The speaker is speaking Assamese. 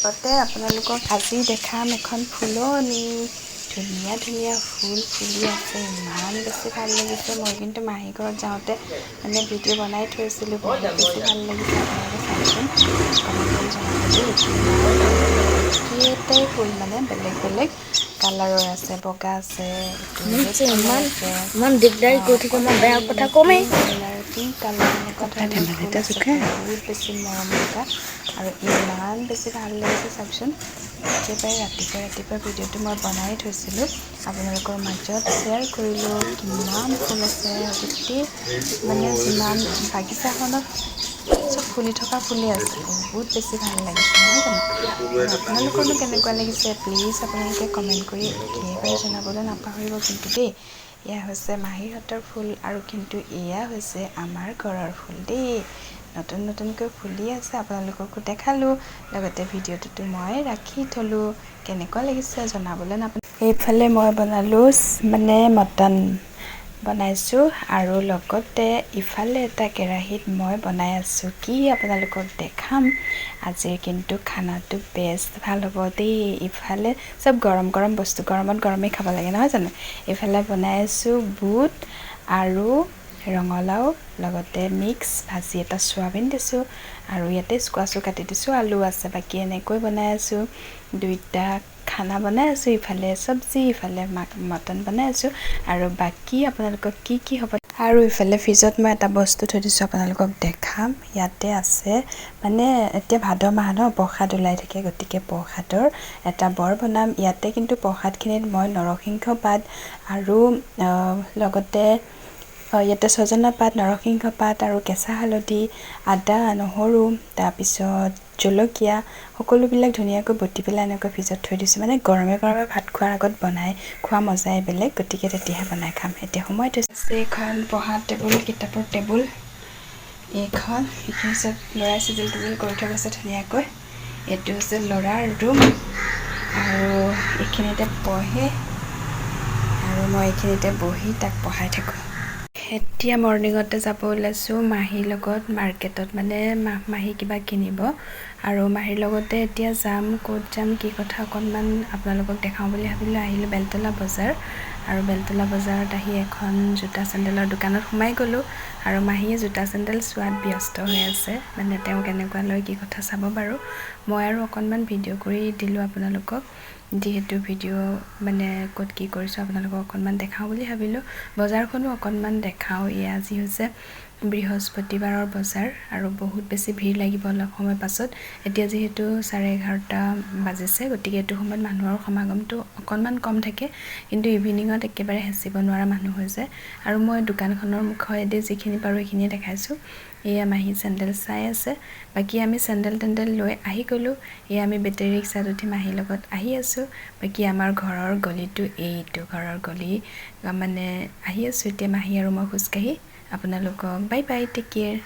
আছে আপোনালোকক আজি দেখাম এখন ফুলনি। ধুনীয়া ধুনীয়া ফুল ফুলি আছে। ইমান বেছি ভালো লাগিছে। মই কিন্তু মাহী ঘৰত যাওঁতে মানে ভিডিঅ' বনাই থৈছিলোঁ। বহুত বেছি ভালো লাগিছে। আপোনালোকে চাওকচোন কেইটাই ফুল মানে বেলেগ বেলেগ কালাৰৰ আছে বগা আছে ইমান ইমান দিগদাৰী কৰি থাকে মই বেয়া কথা কমেই। বহুত মৰম লগা আৰু ইমান বেছি ভালো লাগিছে চাওকচোন একেবাৰে ৰাতিপুৱা ৰাতিপুৱা ভিডিঅ'টো মই বনাই থৈছিলোঁ আপোনালোকৰ মাজত শ্বেয়াৰ কৰিলোঁ কিমান ফুল আছে গোটেই মানে যিমান বাগিচাখনত চব ফুলি থকা ফুলেই আছে বহুত বেছি ভালো লাগিছে নহয় জানো আপোনালোকৰনো কেনেকুৱা লাগিছে প্লিজ আপোনালোকে কমেণ্ট কৰি একেবাৰে জনাবলৈ নাপাহৰিব কিন্তু দেই এয়া হৈছে মাহীহঁতৰ ফুল আৰু কিন্তু এয়া হৈছে আমাৰ ঘৰৰ ফুল দেই। নতুন নতুনকৈ ফুলি আছে আপোনালোককো দেখালোঁ। লগতে ভিডিঅ'টোতো মই ৰাখি থ'লোঁ। কেনেকুৱা লাগিছে জনাবলৈ নাপাহৰিব এইফালে মই বনালোঁ মানে মটন। বনাইছোঁ আৰু লগতে ইফালে এটা কেৰাহীত মই বনাই আছোঁ। কি আপোনালোকক দেখাম? আজিৰ কিন্তু খানাটো বেষ্ট ভাল হ'ব দেই। ইফালে চব গৰম গৰম বস্তু গৰমত গৰমেই খাব লাগে নহয় জানো? এইফালে বনাই আছোঁ বুট আৰু ৰঙালাও লগতে মিক্স ভাজি এটা চয়াবিন দিছোঁ আৰু ইয়াতে স্কোৱাছো কাটি দিছোঁ আলু আছে বাকী এনেকৈ বনাই আছোঁ। দুইটা খানা বনাই আছোঁ ইফালে চব্জি ইফালে মটন বনাই আছোঁ। আৰু বাকী আপোনালোকক কি কি হ'ব? আৰু ইফালে ফ্ৰিজত মই এটা বস্তু থৈ দিছোঁ আপোনালোকক দেখাম। ইয়াতে আছে মানে এতিয়া ভাদ মাহ ন প্ৰসাদ ওলাই থাকে গতিকে প্ৰসাদৰ এটা বৰ বনাম। ইয়াতে কিন্তু প্ৰসাদখিনিত মই নৰসিংহ পাত আৰু লগতে ইয়াতে ছজনা পাত নৰসিংহ পাত আৰু কেঁচা হালধি আদা নহৰু তাৰপিছত জলকীয়া সকলোবিলাক ধুনীয়াকৈ বটি পেলাই এনেকৈ ফ্ৰিজত থৈ দিছোঁ। মানে গৰমে গৰমে ভাত খোৱাৰ আগত বনাই খোৱা মজাই বেলেগ গতিকে তেতিয়াহে বনাই খাম। এতিয়া সময় থৈছে এইখন পঢ়া টেবুল কিতাপৰ টেবুল। এইখন এইখিনি হৈছে ল'ৰাই চিজিল টিজিল কৰি থৈ গৈছে ধুনীয়াকৈ। এইটো হৈছে ল'ৰাৰ ৰুম। আৰু এইখিনিতে পঢ়ে। আৰু মই এইখিনিতে বহি তাক পঢ়াই থাকোঁ। এতিয়া মৰ্ণিঙতে যাব ওলাইছোঁ। মাহীৰ লগত মাৰ্কেটত মানে মা মাহী কিবা কিনিব। আৰু মাহীৰ লগতে এতিয়া যাম ক'ত যাম কি কথা অকণমান আপোনালোকক দেখাওঁ বুলি ভাবিলোঁ। আহিলোঁ বেলতলা বজাৰ আৰু বেলতলা বজাৰত আহি এখন জোতা চেণ্ডেলৰ দোকানত সোমাই গ'লোঁ আৰু মাহীয়ে জোতা চেণ্ডেল চোৱাত ব্যস্ত হৈ আছে মানে তেওঁ কেনেকুৱা লয় কি কথা চাব বাৰু মই আৰু অকণমান ভিডিঅ' কৰি দিলোঁ আপোনালোকক যিহেতু ভিডিঅ' মানে ক'ত কি কৰিছোঁ আপোনালোকক অকণমান দেখাওঁ বুলি ভাবিলোঁ। বজাৰখনো অকণমান দেখাওঁ এয়া আজি হৈছে। বৃহস্পতিবাৰৰ বজাৰ আৰু বহুত বেছি ভিৰ লাগিব অলপ সময় পাছত। এতিয়া যিহেতু চাৰে এঘাৰটা বাজিছে গতিকে এইটো সময়ত মানুহৰ সমাগমটো অকণমান কম থাকে কিন্তু ইভিনিঙত একেবাৰে হেঁচিব নোৱাৰা মানুহ হৈ যায়। আৰু মই দোকানখনৰ মুখেদি যিখিনি পাৰোঁ সেইখিনিয়ে দেখাইছোঁ। এয়া মাহী চেণ্ডেল চাই আছে। বাকী আমি চেণ্ডেল তেণ্ডেল লৈ আহি গ'লোঁ। এয়া আমি বেটেৰী ৰিক্সাত উঠি মাহীৰ লগত আহি আছোঁ। বাকী আমাৰ ঘৰৰ গলিটো এইটো ঘৰৰ গলি। মানে আহি আছোঁ। এতিয়া মাহী আৰু মই খোজকাঢ়ি আপোনালোকক বাই বাই টেক কেয়াৰ